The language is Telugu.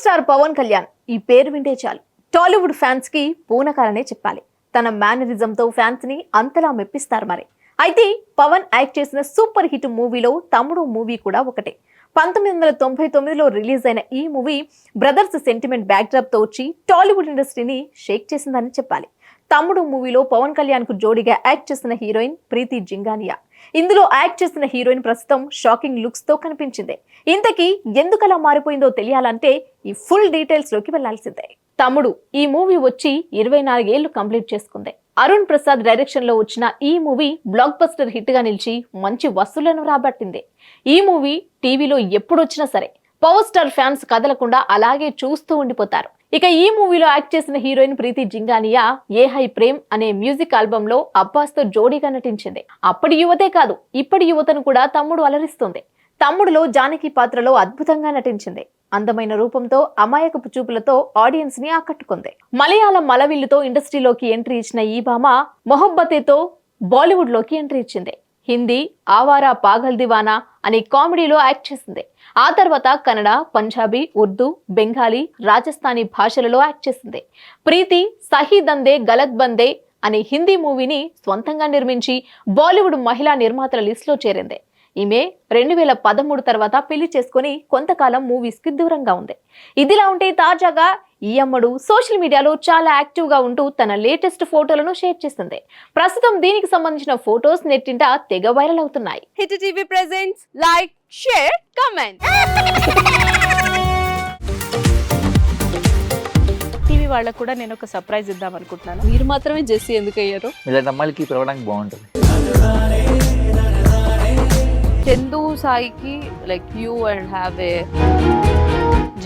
స్టార్ పవన్ కళ్యాణ్ ఈ పేరు వింటే చాలు. టాలీవుడ్ ఫ్యాన్స్కి పూనకాలనే చెప్పాలి. తన మేనరిజంతో ఫ్యాన్స్ని అంతలా మెప్పిస్తారు మరి. అయితే పవన్ యాక్ట్ చేసిన సూపర్ హిట్ మూవీలో తమ్ముడు మూవీ కూడా ఒకటే. పంతొమ్మిది వందల తొంభై తొమ్మిదిలో రిలీజ్ అయిన ఈ మూవీ బ్రదర్స్ సెంటిమెంట్ బ్యాక్డ్రాప్తో వచ్చి టాలీవుడ్ ఇండస్ట్రీని షేక్ చేసిందని చెప్పాలి. తమ్ముడు మూవీలో పవన్ కళ్యాణ్కు జోడిగా యాక్ట్ చేసిన హీరోయిన్ ప్రీతి జింగానియా. ఇందులో యాక్ట్ చేసిన హీరోయిన్ ప్రస్తుతం షాకింగ్ లుక్స్తో కనిపించింది. ఇంతకీ ఎందుకలా మారిపోయిందో తెలియాలంటే ఈ ఫుల్ డీటెయిల్స్లోకి వెళ్ళాల్సిందే. తమ్ముడు ఈ మూవీ వచ్చి ఇరవై నాలుగేళ్ళు కంప్లీట్ చేసుకుంది. అరుణ్ ప్రసాద్ డైరెక్షన్లో వచ్చిన ఈ మూవీ బ్లాక్ బస్టర్ హిట్గా నిలిచి మంచి వసూళ్ళను రాబట్టింది. ఈ మూవీ టీవీలో ఎప్పుడొచ్చినా సరే పవర్ స్టార్ ఫ్యాన్స్ కదలకుండా అలాగే చూస్తూ ఉండిపోతారు. ఇక ఈ మూవీలో యాక్ట్ చేసిన హీరోయిన్ ప్రీతి జింగానియా ఏ హై ప్రేమ్ అనే మ్యూజిక్ ఆల్బమ్లో అబ్బాస్తో జోడీగా నటించింది. అప్పటి యువతే కాదు ఇప్పటి యువతను కూడా తమ్ముడు అలరిస్తుంది. తమ్ముడులో జానకి పాత్రలో అద్భుతంగా నటించింది. అందమైన రూపంతో అమాయకపు చూపులతో ఆడియన్స్ని ఆకట్టుకుంది. మలయాళం మలవిల్లుతో ఇండస్ట్రీలోకి ఎంట్రీ ఇచ్చిన ఈ భామ మొహబ్బతేతో బాలీవుడ్లోకి ఎంట్రీ ఇచ్చింది. హిందీ ఆవారా పాగల్ దివానా అనే కామెడీలో యాక్ట్ చేసింది. ఆ తర్వాత కన్నడ పంజాబీ ఉర్దూ బెంగాలీ రాజస్థానీ భాషలలో యాక్ట్ చేసింది. ప్రీతి సహీ దందే గలత్ బందే అనే హిందీ మూవీని స్వంతంగా నిర్మించి బాలీవుడ్ మహిళా నిర్మాతల లిస్టులో చేరింది. ఈమె రెండు వేల పదమూడు తర్వాత పెళ్ళి చేసుకుని కొంతకాలం మూవీస్కి దూరంగా ఉంది. ఇదిలా ఉంటే తాజాగా ఈ అమ్మడు సోషల్ మీడియాలో చాలా యాక్టివ్గా ఉంటూ తన లేటెస్ట్ ఫోటోలను షేర్ చేసింది ప్రస్తుతం దీనికి సంబంధించిన ఫోటోస్ నెట్టింట తెగ వైరల్ అవుతున్నాయి. Hit TV presents like share comment. TV వాళ్ళకు కూడా నేను ఒక సర్ప్రైజ్ ఇద్దాం అనుకుంటున్నాను. మీరు మాత్రమే జెస్సీ ఎందుకు అయ్యారు ఇలాంటి అమ్మాయిలకి పిలవడానికి బాగుంటుంది. చందు సాయికి like you and have a